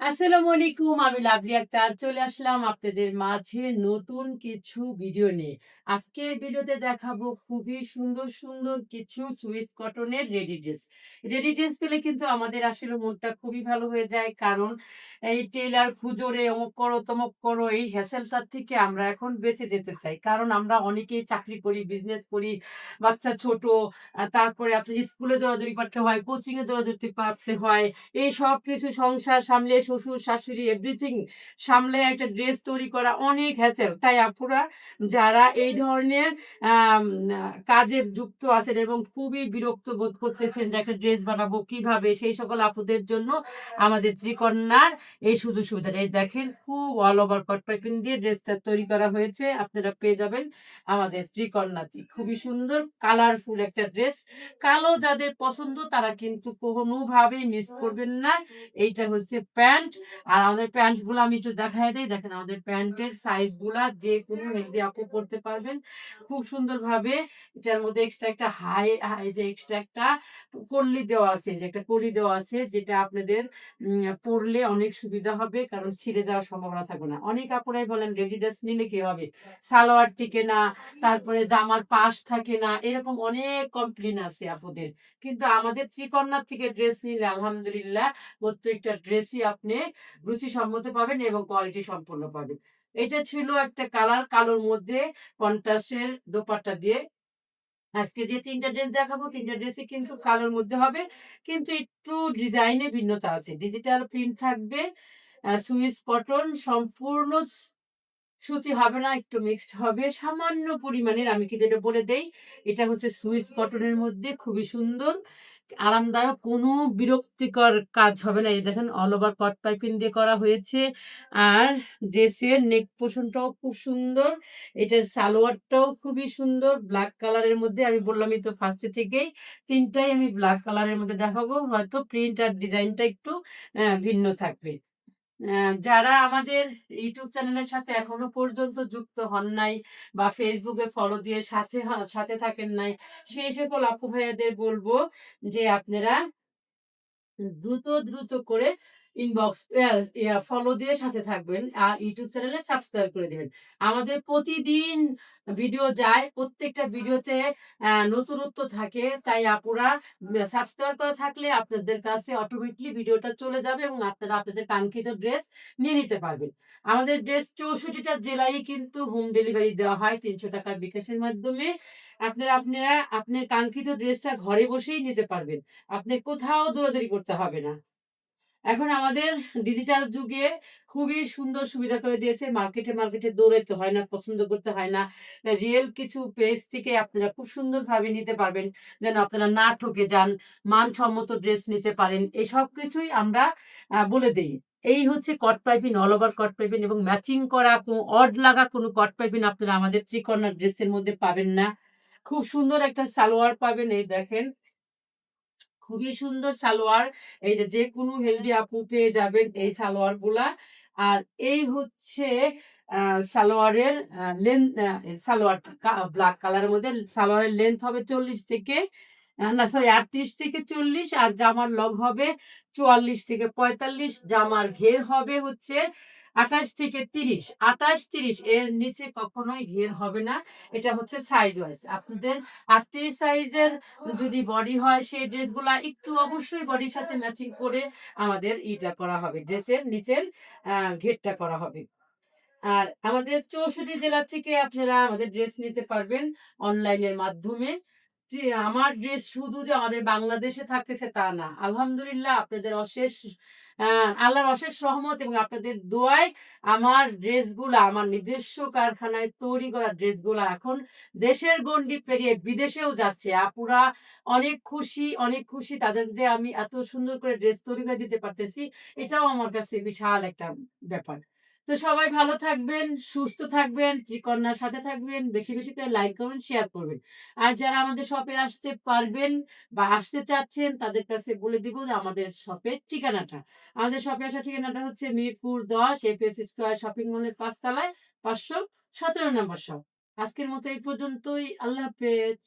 আসসালামু আলাইকুম, আমি লাভলি আক্তার। চলে আসলাম আপনাদের মাঝে নতুন কিছু ভিডিও নিয়ে। আজকের ভিডিওতে দেখাবো খুবই সুন্দর সুন্দর কিছু সুইস কটনের রেডি ড্রেস রেডি ড্রেস পেলে কিন্তু আমাদের আসলে মনটা খুবই ভালো হয়ে যায়। কারণ এই টেলার খুজোরে, অমুক করো, তমুক করো, এই হ্যাসেলটার থেকে আমরা এখন বেঁচে যেতে চাই। কারণ আমরা অনেকেই চাকরি করি বিজনেস করি, বাচ্চা ছোট তারপরে আপনি স্কুলে দৌড়াদৌড়ি করতে হয় কোচিংয়ে দৌড়াদৌড়ি করতে হয়, এই সব কিছু সংসার সামলে শ্বশুর, শাশুড়ি এভরিথিং সামলে একটা ড্রেস তৈরি করা অনেক হ্যাসেল তাই আপুরা, যারা এই ধরনের কাজে যুক্ত আছেন এবং খুবই বিরক্ত বোধ করতেছেন যে একটা ড্রেস বানাবো কীভাবে, সেই সকল আপুদের জন্য আমাদের ত্রিকন্যার এই সুযোগ সুবিধা এই দেখেন, খুব অল ওভার কট পাইপিং দিয়ে ড্রেসটা তৈরি করা হয়েছে। আপনারা পেয়ে যাবেন আমাদের ত্রিকন্যাতি খুবই সুন্দর কালারফুল একটা ড্রেস কালো যাদের পছন্দ তারা কিন্তু কোনোভাবেই মিস করবেন না। এইটা হচ্ছে প্যান্ট। আর আমাদের প্যান্টগুলো আমি একটু দেখাই দিই। দেখেন আমাদের প্যান্টের সাইজগুলা যে কোনো হেলদি আপু পড়তে পারবেন। খুব সুন্দর ভাবে এটার মধ্যে এক্সট্রা একটা হাই হাই যে এক্সট্রা একটা কলি দেওয়া আছে, যে একটা কলি দেওয়া আছে, যেটা আপনাদের পরলে অনেক সুবিধা হবে, কারণ ছিঁড়ে যাওয়ার সম্ভাবনা থাকবে না। অনেক আপুরাই বলেন রেডি ড্রেস নিলে কি হবে? সালোয়ার টিকে না, তারপরে জামার পাশ থাকে না, এরকম অনেক কমপ্লেন আছে আপুদের। কিন্তু আমাদের ত্রিকন্যার থেকে ড্রেস নিলে আলহামদুলিল্লাহ প্রত্যেকটা ড্রেসই আপনি রুচিসম্মত পাবেন এবং কোয়ালিটি সম্পূর্ণ পাবেন। এটা ছিল একটা কালার কালোর মধ্যে কন্ট্রাস্টের দোপাট্টা দিয়ে। আজকে যে তিনটা ড্রেস দেখাবো, তিনটা ড্রেসই কিন্তু কালোর মধ্যে হবে, কিন্তু একটু ডিজাইনে ভিন্নতা আছে। ডিজিটাল প্রিন্ট থাকবে সুইস কটন সম্পূর্ণ সুতি হবে না, একটু মিক্সড হবে। সামান্য পরিমাণের, আমি কি যেটা বলে দেই, এটা হচ্ছে সুইস কটনের মধ্যে, খুবই সুন্দর। আরামদায়ক, কোনো বিরক্তিকর কাজ হবে না। এই দেখেন অল ওভার কট পাইপিং দিয়ে করা হয়েছে। আর ড্রেসের নেক পোষণটাও খুব সুন্দর। এটার সালোয়ারটাও খুবই সুন্দর। ব্ল্যাক কালারের মধ্যে, আমি বললামই তো ফার্স্টে থেকেই, তিনটাই আমি ব্ল্যাক কালারের মধ্যে দেখাবো। হয়তো প্রিন্ট আর ডিজাইনটা একটু ভিন্ন থাকবে। যারা আমাদের ইউটিউব চ্যানেলের সাথে এখনও পর্যন্ত যুক্ত হন নাই বা ফেসবুকে ফলো দিয়ে সাথে সাথে থাকেন নাই সেই সকল আপু ভাইয়াদের বলব যে আপনারা দ্রুত দ্রুত করে ইনবক্স ফলো দিয়ে সাথে থাকবেন আর ইউটিউব চ্যানেলে সাবস্ক্রাইব করে দিবেন। আমাদের প্রতিদিন ভিডিও যায়, প্রত্যেকটা ভিডিওতে নতুনত্ব থাকে, তাই আপুরা সাবস্ক্রাইব করা থাকলে আপনাদের কাছে অটোমেটিকলি ভিডিওটা চলে যাবে এবং আপনারা আপনাদের কাঙ্ক্ষিত ড্রেস নিয়ে নিতে পারবেন। আমাদের ড্রেস চৌষট্টিটা জেলায় কিন্তু হোম ডেলিভারি দেওয়া হয়, তিনশো টাকা বিকাশের মাধ্যমে। আপনারা আপনারা আপনার কাঙ্ক্ষিত ড্রেসটা ঘরে বসেই নিতে পারবেন। আপনি কোথাও দৌড়াদৌড়ি করতে হবে না। এখন আমাদের ডিজিটাল যুগে খুবই সুন্দর সুবিধা করে দিয়েছে। মার্কেটে মার্কেটে দৌড়াইতে হয় না, পছন্দ করতে হয় না। রিয়েল কিছু পেজ থেকে আপনারা খুব সুন্দরভাবে নিতে পারবেন। যেন আপনারা না ঠকে যান, মানসম্মত ড্রেস নিতে পারেন এই সব কিছুই আমরা বলে দিই। এই হচ্ছে cord piping all over cord piping এবং ম্যাচিং করা কোনো অড লাগা কোনো কট পাইপিন আপনারা আমাদের ত্রিকর্ণার ড্রেসের মধ্যে পাবেন না। খুব সুন্দর একটা সালোয়ার পাবেন, এই দেখেন। খুবই সুন্দর সালোয়ার। এই যে যে কোনো হেলদি আপু পেয়ে যাবেন এই সালোয়ারগুলা আর এই হচ্ছে সালোয়ারের লেন্থ সালোয়ার ব্ল্যাক কালারের মধ্যে সালোয়ারের লেন্থ হবে চল্লিশ থেকে না সরি আটত্রিশ থেকে চল্লিশ আর জামার লং হবে চুয়াল্লিশ থেকে পঁয়তাল্লিশ। জামার ঘের হবে হচ্ছে আঠাশ থেকে তিরিশ। আঠাশ তিরিশ এর নিচে কখনোই ঘের হবে না। এটা হচ্ছে সাইজ ওয়াইজ আপনাদের আটত্রিশ সাইজের যদি বডি হয়, সেই ড্রেসগুলা একটু অবশ্যই বডির সাথে ম্যাচিং করে আমাদের ইটা করা হবে। ড্রেসের নিচের ঘেরটা করা হবে। আর আমাদের চৌষট্টি জেলা থেকে আপনারা আমাদের ড্রেস নিতে পারবেন অনলাইনের মাধ্যমে। যে আমার ড্রেস শুধু যে আমাদের বাংলাদেশে থাকতেছে তা না। আলহামদুলিল্লাহ আপনাদের অশেষ আল্লাহর অশেষ সহমত এবং আপনাদের দোয়ায় আমার ড্রেসগুলা আমার নিজস্ব কারখানায় তৈরি করা ড্রেসগুলা এখন দেশের গণ্ডি পেরিয়ে বিদেশেও যাচ্ছে। আপুরা অনেক খুশি অনেক খুশি তাদের যে আমি এত সুন্দর করে ড্রেস তৈরি করে দিতে পারতেছি, এটাও আমার কাছে বিশাল একটা ব্যাপার। তো সবাই ভালো থাকবেন, সুস্থ থাকবেন, ত্রিকন্যার সাথে থাকবেন, বেশি বেশি করে লাইক কমেন্ট শেয়ার করবেন। আর যারা আমাদের শপে আসতে পারবেন বা আসতে চাচ্ছেন, তাদের কাছে বলে দিব যে আমাদের শপের ঠিকানাটা। আমাদের শপে আসার ঠিকানাটা হচ্ছে মিরপুর দশ এফএস স্কোয়ার শপিং মলের পাঁচতলায় পাঁচশো সতেরো নম্বর শপ আজকের মতো এই পর্যন্তই। আল্লাহ হাফেজ।